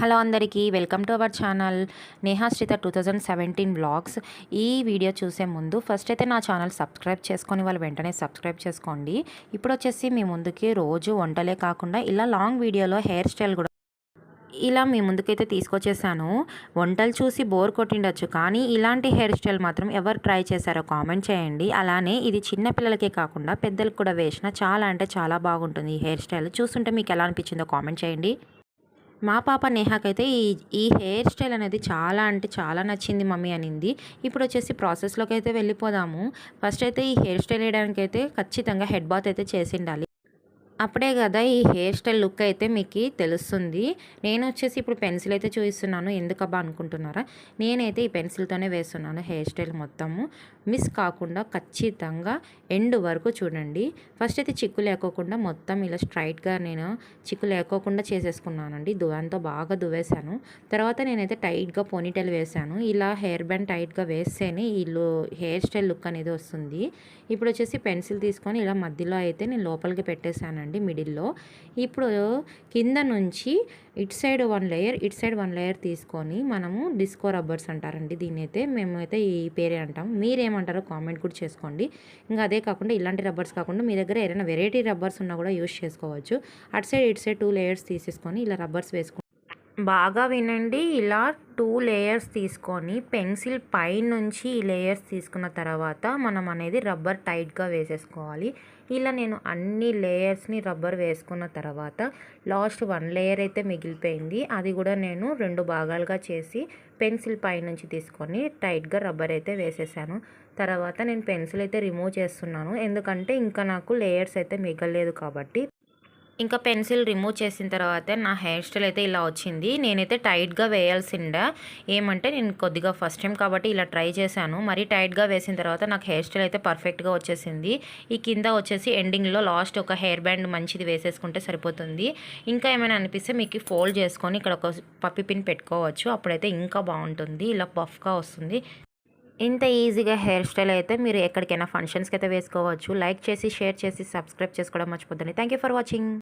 Hello అందరికీ welcome to our channel Nehashritha two thousand seventeen blogs ఈ video చూసే ముందు ఫస్ట్ అయితే నా ఛానల్ సబ్స్క్రైబ్ చేసుకొని వాళ్ళు వెంటనే సబ్స్క్రైబ్ చేసుకోండి. ఇప్పుడు వచ్చేసి మీ ముందుకి రోజు వంటలే కాకుండా ఇలా లాంగ్ వీడియోలో హెయిర్ స్టైల్ కూడా ఇలా మీ ముందుకైతే తీసుకొచ్చేసాను. వంటలు చూసి బోర్ కొట్టిండొచ్చు కానీ ఇలాంటి హెయిర్ స్టైల్ మాత్రం ఎవరు ట్రై చేశారో కామెంట్ చేయండి. అలానే ఇది చిన్న పిల్లలకే కాకుండా పెద్దలకు కూడా వేసిన చాలా అంటే చాలా బాగుంటుంది ఈ హెయిర్ స్టైల్. చూస్తుంటే మీకు ఎలా అనిపించిందో కామెంట్ చేయండి. మా పాప నేహాకైతే ఈ ఈ హెయిర్ స్టైల్ అనేది చాలా అంటే చాలా నచ్చింది మమ్మీ అనింది. ఇప్పుడు వచ్చేసి ప్రాసెస్లోకి అయితే వెళ్ళిపోదాము. ఫస్ట్ అయితే ఈ హెయిర్ స్టైల్ వేయడానికి అయితే ఖచ్చితంగా హెడ్ బాత్ అయితే చేసి ఉండాలి అప్పుడే కదా ఈ హెయిర్ స్టైల్ లుక్ అయితే మీకు తెలుస్తుంది. నేను వచ్చేసి ఇప్పుడు పెన్సిల్ అయితే చూపిస్తున్నాను ఎందుకబ్బా అనుకుంటున్నారా? నేనైతే ఈ పెన్సిల్తోనే వేస్తున్నాను హెయిర్ స్టైల్ మొత్తము. మిస్ కాకుండా ఖచ్చితంగా ఎండ్ వరకు చూడండి. ఫస్ట్ అయితే చిక్కు లేకోకుండా మొత్తం ఇలా స్ట్రైట్గా నేను చిక్కు లేకోకుండా చేసేసుకున్నానండి. దువ్వంతో బాగా దువ్వేశాను. తర్వాత నేనైతే టైట్గా పోనీటైల్ వేశాను. ఇలా హెయిర్ బ్యాండ్ టైట్గా వేస్తేనే ఈ హెయిర్ స్టైల్ లుక్ అనేది వస్తుంది. ఇప్పుడు వచ్చేసి పెన్సిల్ తీసుకొని ఇలా మధ్యలో అయితే నేను లోపలికి పెట్టేశానండి. మిడిల్లో. ఇప్పుడు కింద నుంచి ఇటు సైడ్ వన్ లేయర్ ఇటు సైడ్ వన్ లేయర్ తీసుకొని మనము డిస్కో రబ్బర్స్ అంటారండి దీన్ని అయితే మేమైతే ఈ పేరే అంటాం. మీరేమంటారో కామెంట్ కూడా చేసుకోండి. ఇంకా అదే కాకుండా ఇలాంటి రబ్బర్స్ కాకుండా మీ దగ్గర ఏదైనా వెరైటీ రబ్బర్స్ ఉన్నా కూడా యూస్ చేసుకోవచ్చు. అటు సైడ్ ఇటు సైడ్ టూ లేయర్స్ తీసేసుకొని ఇలా రబ్బర్స్ వేసుకొని బాగా వినండి. ఇలా టూ లేయర్స్ తీసుకొని పెన్సిల్ పై నుంచి ఈ లేయర్స్ తీసుకున్న తర్వాత మనం అనేది రబ్బర్ టైట్గా వేసేసుకోవాలి. ఇలా నేను అన్ని లేయర్స్ని రబ్బర్ వేసుకున్న తర్వాత లాస్ట్ వన్ లేయర్ అయితే మిగిలిపోయింది. అది కూడా నేను రెండు భాగాలుగా చేసి పెన్సిల్ పై నుంచి తీసుకొని టైట్గా రబ్బర్ అయితే వేసేసాను. తర్వాత నేను పెన్సిల్ అయితే రిమూవ్ చేస్తున్నాను. ఎందుకంటే ఇంకా నాకు లేయర్స్ అయితే మిగలేదు కాబట్టి ఇంకా పెన్సిల్ రిమూవ్ చేసిన తర్వాత నా హెయిర్ స్టైల్ అయితే ఇలా వచ్చింది. నేనైతే టైట్గా వేయాల్సిండే. ఏమంటే నేను కొద్దిగా ఫస్ట్ టైం కాబట్టి ఇలా ట్రై చేశాను. మరీ టైట్గా వేసిన తర్వాత నాకు హెయిర్ స్టైల్ అయితే పర్ఫెక్ట్గా వచ్చేసింది. ఈ కింద వచ్చేసి ఎండింగ్లో లాస్ట్ ఒక హెయిర్ బ్యాండ్ మంచిది వేసేసుకుంటే సరిపోతుంది. ఇంకా ఏమైనా అనిపిస్తే మీకు ఫోల్డ్ చేసుకొని ఇక్కడ ఒక పప్పి పిన్ పెట్టుకోవచ్చు. అప్పుడైతే ఇంకా బాగుంటుంది. ఇలా పఫ్గా వస్తుంది. ఇంత ఈజీగా హెయిర్ స్టైల్ అయితే మీరు ఎక్కడికైనా ఫంక్షన్స్కి అయితే వేసుకోవచ్చు. లైక్ చేసి షేర్ చేసి సబ్స్క్రైబ్ చేసుకోవడం మర్చిపోద్దండి. Thank you for watching.